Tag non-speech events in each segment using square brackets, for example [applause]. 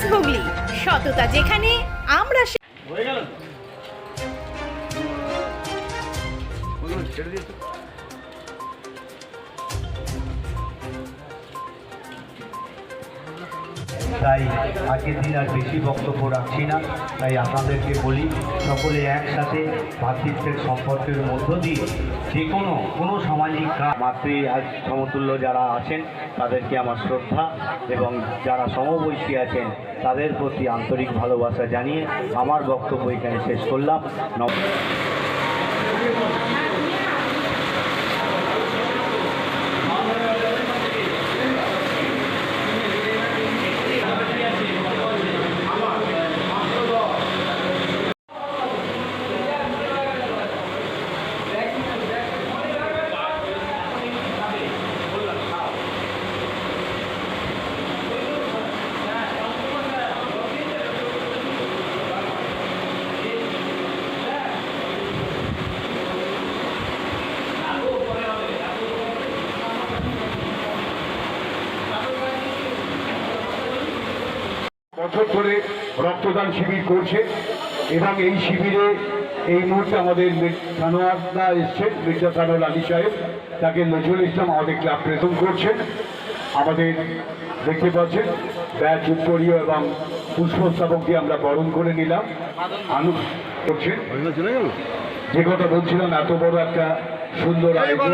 News Hooghly সততা যেখানে আমরা হয়ে গেল তাই আজকের দিন আর বেশি বক্তব্য রাখছি না। তাই আপনাদেরকে বলি, সকলে একসাথে ভাতৃত্বের সম্পর্কের মধ্য দিয়ে যে কোনো কোনো সামাজিক কাজ, মাতৃ সমতুল্য যারা আছেন, তাদেরকে আমার শ্রদ্ধা এবং যারা সমবয়সী আছেন, তাদের প্রতি আন্তরিক ভালোবাসা জানিয়ে আমার বক্তব্য এখানে শেষ করলাম। নম- বছর ধরে রক্তদান শিবির করছে এবং এই শিবিরে এই মুহূর্তে আমাদের সানোয়ারদা এসছেন মির্জা সানোয়ার আলী সাহেব। তাকে নজরুল ইসলাম আমাদের ক্লাব প্রেজেন্ট করছেন। আমাদের দেখতে পাচ্ছেন ব্যাচ উত্তরীয় এবং পুষ্পস্তবক দিয়ে আমরা বরণ করে নিলাম। আনু করছেন। যে কথা বলছিলাম এত বড় একটা সুন্দর আয়োজন।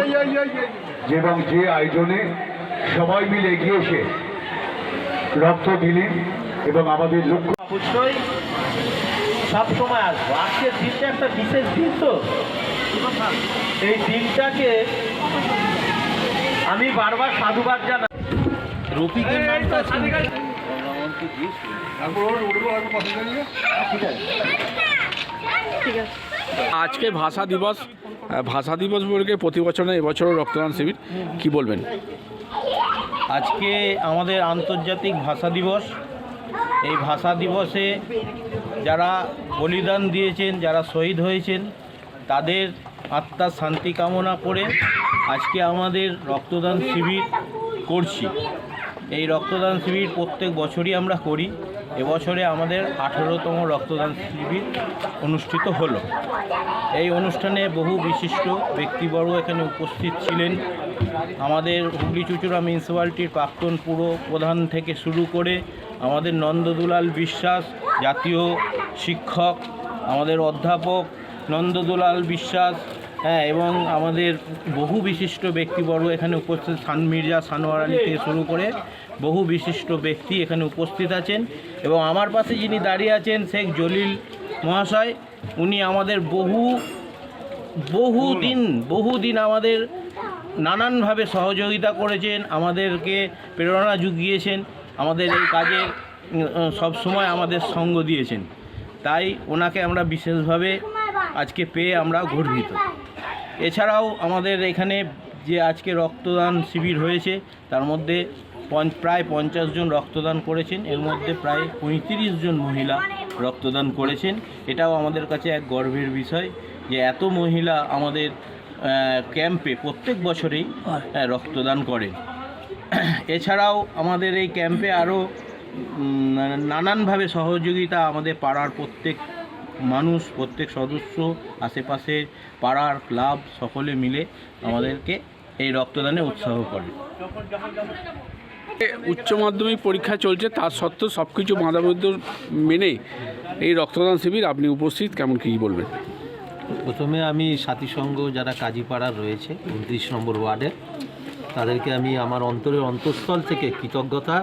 এবং যে আয়োজনে সবাই মিলে এগিয়ে এসে রক্ত দিলেন। এবং আমাদের লক্ষ্য অবশ্যই সব সময় আসব। আজকের দিনটা একটা বিশেষ দিন তো। এই দিনটাকে আমি বারবার সাধুবাদ জানাই। রফিকের নামটা আছে আজকে ভাষা দিবস ভাষা দিবস বলতে প্রতি বছর না এবছরও রক্তদান শিবির। কি বলবেন? আজকে আমাদের আন্তর্জাতিক ভাষা দিবস। এই ভাষা দিবসে যারা বলিদান দিয়েছেন, যারা শহীদ হয়েছেন, তাদের আত্মার শান্তি কামনা করে আজকে আমাদের রক্তদান শিবির করছি। এই রক্তদান শিবির প্রত্যেক বছরই আমরা করি। এবছরে আমাদের আঠেরোতম রক্তদান শিবির অনুষ্ঠিত হলো। এই অনুষ্ঠানে বহু বিশিষ্ট ব্যক্তিবর্গ এখানে উপস্থিত ছিলেন। আমাদের হুগলি চুচুড়া মিউনিসিপ্যালিটির প্রাক্তন পুর প্রধান থেকে শুরু করে আমাদের নন্দদুলাল বিশ্বাস, জাতীয় শিক্ষক, আমাদের অধ্যাপক নন্দদুলাল বিশ্বাস হ্যাঁ এবং আমাদের বহু বিশিষ্ট ব্যক্তিবর্গ এখানে উপস্থিত, সান মির্জা সানোয়ার আলী থেকে শুরু করে বহু বিশিষ্ট ব্যক্তি এখানে উপস্থিত আছেন। এবং আমার পাশে যিনি দাঁড়িয়ে আছেন, শেখ জলিল মহাশয়, উনি আমাদের বহু বহুদিন বহুদিন আমাদের নানানভাবে সহযোগিতা করেছেন, আমাদেরকে প্রেরণা জুগিয়েছেন আমাদের এই কাজে সব সময় আমাদের সঙ্গ দিয়েছেন। তাই ওনাকে আমরা বিশেষভাবে আজকে পেয়ে আমরা গর্বিত। এছাড়াও আমাদের এখানে যে আজকে রক্তদান শিবির হয়েছে, তার মধ্যে প্রায় পঞ্চাশ জন রক্তদান করেছেন। এর মধ্যে প্রায় পঁয়ত্রিশ জন মহিলা রক্তদান করেছেন। এটাও আমাদের কাছে এক গর্বের বিষয় যে এত মহিলা আমাদের ক্যাম্পে প্রত্যেক বছরেই রক্তদান করেন। [clears throat] এছাড়াও আমাদের এই ক্যাম্পে আরও নানানভাবে সহযোগিতা আমাদের পাড়ার প্রত্যেক মানুষ প্রত্যেক সদস্য আশেপাশে পাড়ার ক্লাব সকলে মিলে আমাদেরকে এই রক্তদানে উৎসাহ করে। উচ্চ মাধ্যমিক পরীক্ষা চলছে তার সত্ত্বেও সব কিছু বাধাবদ্ধ মেনে এই রক্তদান শিবির আপনি উপস্থিত কেমন কী বলবেন? প্রথমে আমি সাথী সংঘ যারা কাজীপাড়ার রয়েছে উনত্রিশ নম্বর ওয়ার্ডে তাদেরকে আমি আমার অন্তরের অন্তঃস্থল থেকে কৃতজ্ঞতা,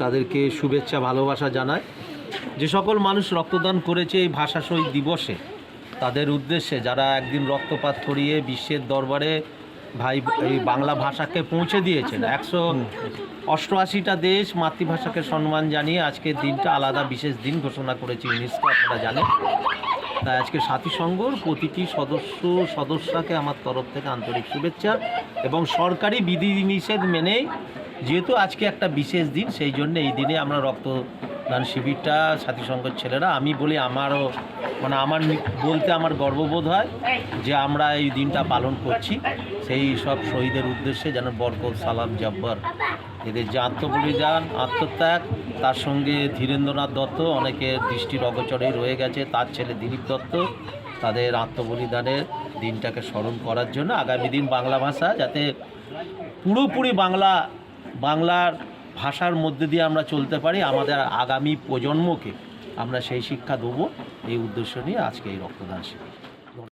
তাদেরকে শুভেচ্ছা, ভালোবাসা জানাই। যে সকল মানুষ রক্তদান করেছে এই ভাষা শহীদ দিবসে, তাদের উদ্দেশ্যে যারা একদিন রক্তপাত করিয়ে বিশ্বের দরবারে ভাই, এই বাংলা ভাষাকে পৌঁছে দিয়েছেন, একশো অষ্টআশিটা দেশ মাতৃভাষাকে সম্মান জানিয়ে আজকের দিনটা আলাদা বিশেষ দিন ঘোষণা করেছে ইউনেস্কো আপনারা জানেন। তাই আজকে সাথী সংঘর প্রতিটি সদস্য, সদস্যকে আমার তরফ থেকে আন্তরিক শুভেচ্ছা এবং সরকারি বিধি নিষেধ মেনেই, যেহেতু আজকে একটা বিশেষ দিন, সেই জন্য এই দিনে আমরা রক্ত রক্তদান শিবিরটা সাথীসংঘের ছেলেরা, আমি বলি আমারও মানে আমার বলতে আমার গর্ববোধ হয় যে আমরা এই দিনটা পালন করছি। সেই সব শহীদের উদ্দেশ্যে যেন বরকত, সালাম, জব্বর। এদের যে আত্মবলিদান, আত্মত্যাগ, তার সঙ্গে ধীরেন্দ্রনাথ দত্ত অনেকে দৃষ্টির অগোচরেই রয়ে গেছে। তার ছেলে দিলীপ দত্ত, তাদের আত্মবলিদানের দিনটাকে স্মরণ করার জন্য আগামী দিন বাংলা ভাষা যাতে পুরোপুরি বাংলা, বাংলার ভাষার মধ্যে দিয়ে আমরা চলতে পারি, আমাদের আগামী প্রজন্মকে আমরা সেই শিক্ষা দেবো। এই উদ্দেশ্য নিয়ে আজকে এই রক্তদান শিবির।